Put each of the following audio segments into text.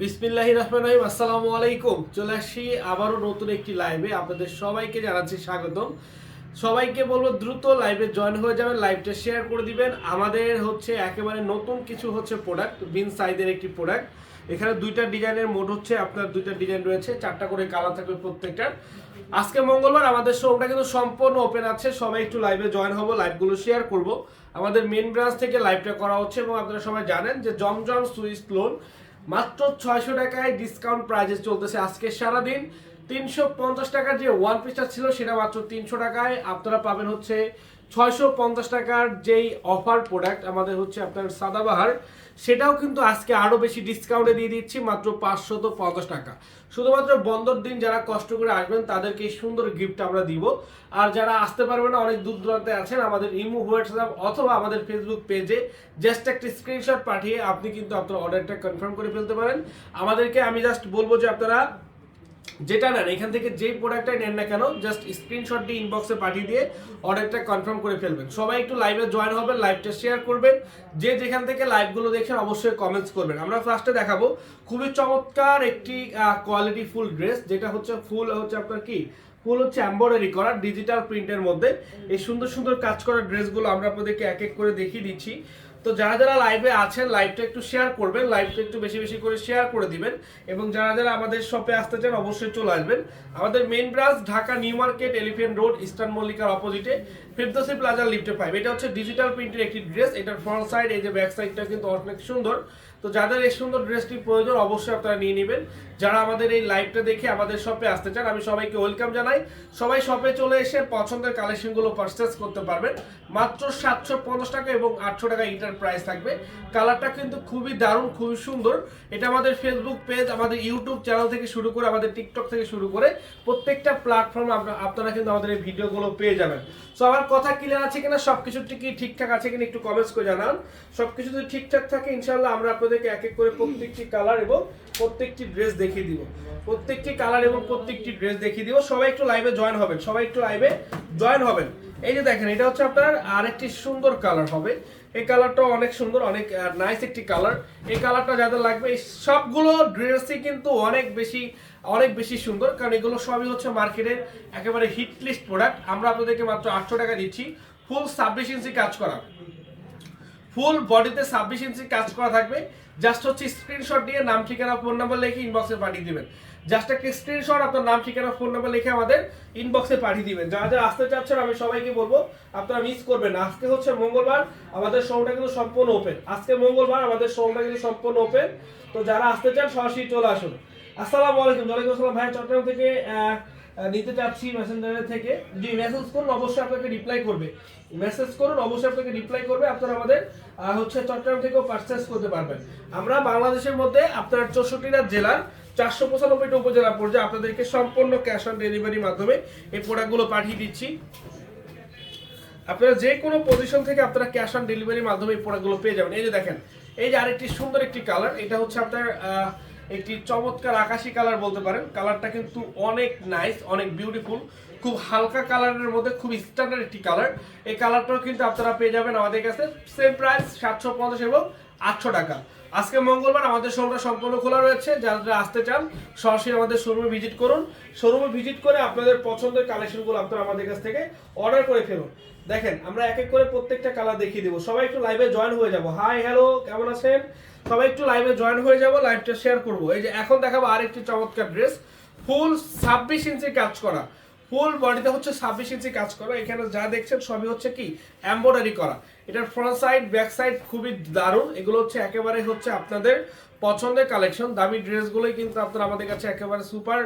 বিসমিল্লাহি রহমান রহিম, আসসালামু আলাইকুম। চলে আসছি আবারও নতুন একটি লাইভে আপনাদের সবাইকে জানাচ্ছি স্বাগতম। সবাইকে বলব দ্রুত লাইভে জয়েন হয়ে যাবেন লাইভটা শেয়ার করে দিবেন। আমাদের হচ্ছে একেবারে নতুন কিছু হচ্ছে প্রোডাক্ট বিন সাইজের একটি প্রোডাক্ট এখানে দুইটা ডিজাইনের মোড হচ্ছে, আপনার দুইটা ডিজাইন রয়েছে, চারটা করে কালার থাকবে প্রত্যেকটার আজকে মঙ্গলবার, আমাদের শোরুমটা কিন্তু সম্পূর্ণ ওপেন আছে। সবাই একটু লাইভে জয়েন হব লাইভগুলো শেয়ার করব। আমাদের মেন ব্রাঞ্চ থেকে লাইভটা করা হচ্ছে এবং আপনারা সবাই জানেন যে জমজম সুইস লোন মাত্র ছয়শো টাকায় ডিসকাউন্ট প্রাইজে চলতেছে আজকে সারাদিন। তিনশো পঞ্চাশ টাকার যে ওয়ান পিসটা ছিল, সেটা মাত্র তিনশো টাকায়। আপনারা পাবেন হচ্ছে ছয়শো পঞ্চাশ টাকার যেই অফার প্রোডাক্ট আমাদের হচ্ছে আপনার সাদাবাহার। সেটাও কিন্তু আজকে আরও বেশি ডিসকাউন্টে দিয়ে দিচ্ছি, মাত্র পাঁচশত পঞ্চাশ টাকা। শুধুমাত্র বন্দর দিন যারা কষ্ট করে আসবেন, তাদেরকে এই সুন্দর গিফট আমরা দিব। আর যারা আসতে পারবেন না, অনেক দূর দূরান্তে আছেন, আমাদের ইমো হোয়াটসঅ্যাপ অথবা আমাদের ফেসবুক পেজে জাস্ট একটা স্ক্রিনশট পাঠিয়ে আপনি কিন্তু আপনার অর্ডারটা কনফার্ম করে ফেলতে পারেন। আমাদেরকে আমি জাস্ট বলব যে আপনারা যেটা নেন এখান থেকে যেই প্রোডাক্টটাই নেন না কেন জাস্ট স্ক্রিনশট দিয়ে ইনবক্সে পাঠিয়ে দিয়ে অর্ডারটা কনফার্ম করে ফেলবেন। সবাই একটু লাইভে জয়েন হবেন লাইভটা শেয়ার করবেন। যে যেখান থেকে লাইভগুলো দেখছেন অবশ্যই কমেন্টস করবেন। আমরা ফার্স্টে দেখাবো, খুবই চমৎকার একটি কোয়ালিটি ফুল ড্রেস যেটা হচ্ছে ফুল হচ্ছে আপনার কি? ফুল হচ্ছে এম্বয়ডারি করা ডিজিটাল প্রিন্টের মধ্যে। এই সুন্দর সুন্দর কাজ করা ড্রেসগুলো আমরা আপনাদেরকে এক এক করে দেখিয়ে দিচ্ছি। তো যারা যারা লাইভে আছেন লাইভটা একটু শেয়ার করবেন লাইভটা একটু বেশি বেশি করে শেয়ার করে দিবেন এবং যারা যারা আমাদের শপে আসতে চান অবশ্যই চলে আসবেন। আমাদের main branch Dhaka new market elephant road eastern মল্লিকার অপোজিটে ফিফদোসি প্লাজার লিফটে পাইব এটা হচ্ছে ডিজিটাল প্রিন্টের একটি ড্রেস এটার ফ্রন্ট সাইড এই যে ব্যাক সাইডটা কিন্তু অনেক সুন্দর। তো যাদের এই সুন্দর ড্রেসটি প্রয়োজন, অবশ্যই আপনারা নিয়ে নেবেন। যারা আমাদের এই লাইভটা দেখে আমাদের শপে আসতে চান, আমি সবাইকে ওয়েলকাম জানাই। সবাই শপে চলে এসে পছন্দের কালেকশনগুলো পারচেস করতে পারবেন। মাত্র সাতশো পঞ্চাশ টাকা এবং আটশো টাকা ইন্টার প্রাইস থাকবে। কালারটা কিন্তু খুবই দারুণ, খুবই সুন্দর। এটা আমাদের ফেসবুক পেজ আমাদের ইউটিউব চ্যানেল থেকে শুরু করে, আমাদের টিকটক থেকে শুরু করে প্রত্যেকটা প্ল্যাটফর্মে আপনারা কিন্তু আমাদের এই ভিডিওগুলো পেয়ে যাবেন। সো আমার কথা ক্লিয়ার আছে কিনা সব কিছু কি, ঠিকঠাক আছে কিনা একটু কমেন্টস করে জানান। সব কিছু যদি ঠিকঠাক থাকে ইনশাল্লাহ আমরা আপনাদেরকে এক এক করে প্রত্যেকটি কালার এবং প্রত্যেকটি ড্রেস দেখিয়ে দিব। প্রত্যেকটি কালার এবং প্রত্যেকটি ড্রেস দেখিয়ে দিব। সবাই একটু লাইভে জয়েন হবেন, সবাই একটু লাইভে জয়েন হবেন। এই যে দেখেন, এটা হচ্ছে আপনার আরেকটি সুন্দর কালার হবে। এই কালারটা অনেক সুন্দর, অনেক নাইস একটি কালার এই কালারটা যাদের লাগবে, এই সবগুলো ড্রেসই কিন্তু অনেক বেশি অনেক বেশি সুন্দর। কারণ এগুলো সবই হচ্ছে মার্কেটের একেবারে হিট লিস্ট প্রোডাক্ট আমরা আপনাদেরকে মাত্র আটশো টাকা দিচ্ছি ফুল ছাব্বিশ ইঞ্চি কাজ করা। ফুল বডিতে ছাব্বিশ ইঞ্চি কাজ করা থাকবে। জাস্ট হচ্ছে স্ক্রিনশট দিয়ে নাম, ঠিকানা ফোন নাম্বার লিখে ইনবক্সে পাঠিয়ে দিবেন। জাস্ট একটা স্ক্রিনশট আপনার নাম, ঠিকানা ফোন নাম্বার লিখে আমাদের ইনবক্সে পাঠিয়ে দিবেন। যারা যারা আসতে চাচ্ছেন, আমি সবাইকে বলব, আপনারা মিস করবেন আজকে হচ্ছে মঙ্গলবার, আমাদের শোরুমটা কিন্তু সম্পূর্ণ ওপেন আজকে মঙ্গলবার, আমাদের শোরুমটা কিন্তু সম্পূর্ণ ওপেন তো যারা আসতে চান, সরাসরি চলে আসুন। আসসালামু আলাইকুম, ওয়ালাইকুম আসসালাম। ভাই, চট্টগ্রাম থেকে নিতে চাচ্ছি মেসেঞ্জারের থেকে। যদি মেসেজ করুন, অবশ্যই আপনাকে রিপ্লাই করবে। মেসেজ করুন, অবশ্যই আপনাকে রিপ্লাই করবে, আপনারা আমাদের হচ্ছে চট্টগ্রাম থেকেও পারচেস করতে পারবেন। আমরা বাংলাদেশের মধ্যে আপনার চৌষট্টিটা জেলার চারশো পঁচানব্বইটা উপজেলা পর্যায়ে আপনাদেরকে সম্পূর্ণ ক্যাশ অন ডেলিভারির মাধ্যমে এই প্রোডাক্টগুলো পাঠিয়ে দিচ্ছি। আপনারা যে কোনো পজিশন থেকে আপনারা ক্যাশ অন ডেলিভারির মাধ্যমে এই প্রোডাক্টগুলো পেয়ে যাবেন। এই যে দেখেন, এই যে আরেকটি সুন্দর একটি কালার এটা হচ্ছে আপনার একটি চমৎকার আকাশি কালার বলতে পারেন। কালারটা কিন্তু অনেক নাইস অনেক বিউটিফুল খুব হালকা কালারের মধ্যে, খুব স্ট্যান্ডার্ড একটি কালার। এই কালারটাও কিন্তু আপনারা পেয়ে যাবেন আমাদের কাছে। সেম প্রাইস সাতশো পঞ্চাশ এবং আটশো টাকা। আজকে মঙ্গলবার আমাদের শোরুমটা সম্পূর্ণ খোলা রয়েছে। যারা আসতে চান, সরাসরি আমাদের শোরুমে ভিজিট করুন। শোরুমে ভিজিট করে আপনাদের পছন্দের কালেকশনগুলো আপনারা আমাদের কাছ থেকে অর্ডার করে ফেলুন। দেখেন, আমরা এক এক করে প্রত্যেকটা কালার দেখিয়ে দেবো। সবাই একটু লাইভে জয়েন হয়ে যাব। হাই হ্যালো কেমন আছেন? সবাই একটু লাইভে জয়েন হয়ে যাব লাইভটা শেয়ার করব। এই যে এখন দেখাবো আরেকটি চমৎকার ড্রেস ফুল ছাব্বিশ ইঞ্চি কাজ করা। ফুল বডিতে হচ্ছে ইঞ্চি কাজ করা। এখানে যা দেখছেন সবই হচ্ছে কি? এম্বয়ডারি করা। এটার ফ্রন্ট সাইড ব্যাক সাইড খুবই দারুণ। এগুলো হচ্ছে একেবারে হচ্ছে আপনাদের পছন্দের কালেকশন দামি ড্রেসগুলোই কিন্তু আপনারা আমাদের কাছে একেবারে সুপার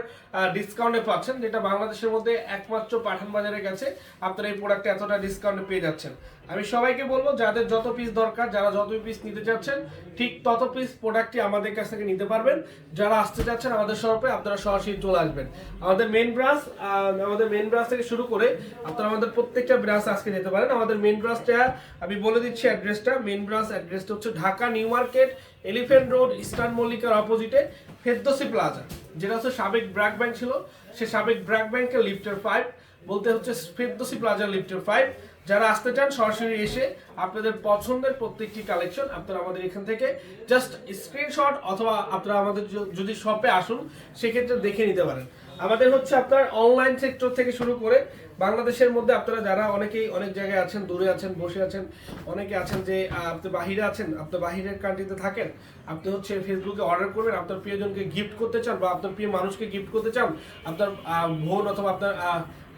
ডিসকাউন্টে পাচ্ছেন, যেটা বাংলাদেশের মধ্যে একমাত্র পাঠান বাজারের কাছে আপনারা এই প্রোডাক্টে এতটা ডিসকাউন্টে পেয়ে যাচ্ছেন। আমি সবাইকে বলব, যাদের যত পিস দরকার, যারা যত পিস নিতে চাচ্ছেন, ঠিক তত পিস প্রোডাক্টটি আমাদের কাছ থেকে নিতে পারবেন। যারা আসতে চাচ্ছেন আমাদের শপে আপনারা সরাসরি চলে আসবেন। আমাদের মেন ব্রাঞ্চ আমাদের মেন ব্রাঞ্চ থেকে শুরু করে আপনারা আমাদের প্রত্যেকটা ব্রাঞ্চ আজকে যেতে পারেন। আমাদের মেন ব্রাঞ্চটা আমি বলে দিচ্ছি অ্যাড্রেসটা মেন ব্রাঞ্চ অ্যাড্রেসটা হচ্ছে Dhaka new market elephant road eastern মল্লিকার অপোজিটে ফেদ্দসি প্লাজা যেটা হচ্ছে সাবেক ব্র্যাক ব্যাংক ছিল। সে সাবেক ব্র্যাক ব্যাংকের লিফটের ফাইভ বলতে হচ্ছে ফেদ্দসি প্লাজার লিফটের ফাইভ যারা আসতে চান, সরাসরি এসে আপনাদের পছন্দের প্রত্যেকটি কালেকশন আপনারা আমাদের এখান থেকে জাস্ট স্ক্রিনশট অথবা আপনারা আমাদের যদি শপে আসুন, সেক্ষেত্রে দেখে নিতে পারেন। আমাদের হচ্ছে আপনার অনলাইন সেক্টর থেকে শুরু করে বাংলাদেশের মধ্যে আপনারা যারা অনেকেই অনেক জায়গায় আছেন, দূরে আছেন, বসে আছেন, অনেকে আছেন যে আপনি বাহিরে আছেন, আপনি বাহিরের কান্ট্রিতে থাকেন, আপনি হচ্ছে ফেসবুকে অর্ডার করবেন, আপনার প্রিয়জনকে গিফট করতে চান বা আপনার প্রিয় মানুষকে গিফট করতে চান, আপনার বোন অথবা আপনার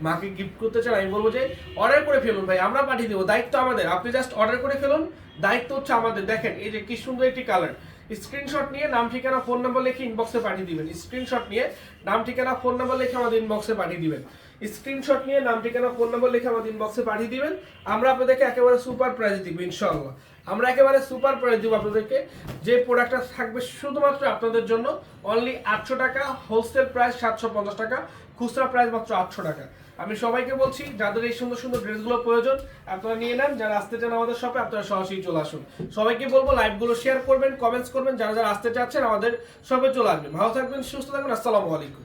মাকে গিফট করতে চান, আমি বলব যে অর্ডার করে ফেলুন ভাই, আমরা পাঠিয়ে দেবো, দায়িত্ব আমাদের, আপনি জাস্ট অর্ডার করে ফেলুন, দায়িত্ব হচ্ছে আমাদের। দেখেন, এই যে কি সুন্দর একটি কালার স্ক্রিনশট নিয়ে নাম, ঠিকানা, ফোন নাম্বার লিখে ইনবক্সে পাঠিয়ে দিবেন। স্ক্রিনশট নিয়ে নাম, ঠিকানা, ফোন নাম্বার লিখে আমাদের ইনবক্সে পাঠিয়ে দিবেন। স্ক্রিনশট নিয়ে নাম, ঠিকানা, ফোন নাম্বার লিখে আমাদের ইনবক্সে পাঠিয়ে দিবেন। আমরা আপনাদেরকে একেবারে সুপার প্রাইজ দিব, ইনশাআল্লাহ। আমরা একেবারে সুপার প্রাইজ দিব আপনাদেরকে। যে প্রোডাক্টটা থাকবে শুধুমাত্র আপনাদের জন্য অনলি আটশো টাকা হোলসেল প্রাইস সাতশো পঞ্চাশ টাকা, খুচরা প্রাইস মাত্র আটশো টাকা। আমি সবাইকে বলছি, যাদের এই সুন্দর সুন্দর ড্রেসগুলো প্রয়োজন, আপনারা নিয়ে নেন। যারা আসতে চান আমাদের শপে আপনারা সরাসরি চলে আসুন। সবাইকে বলব লাইভগুলো শেয়ার করবেন কমেন্টস করবেন। যারা যারা আসতে চাচ্ছেন, আমাদের শপে চলে আসবেন। ভালো থাকবেন, সুস্থ থাকবেন। আসসালামু আলাইকুম।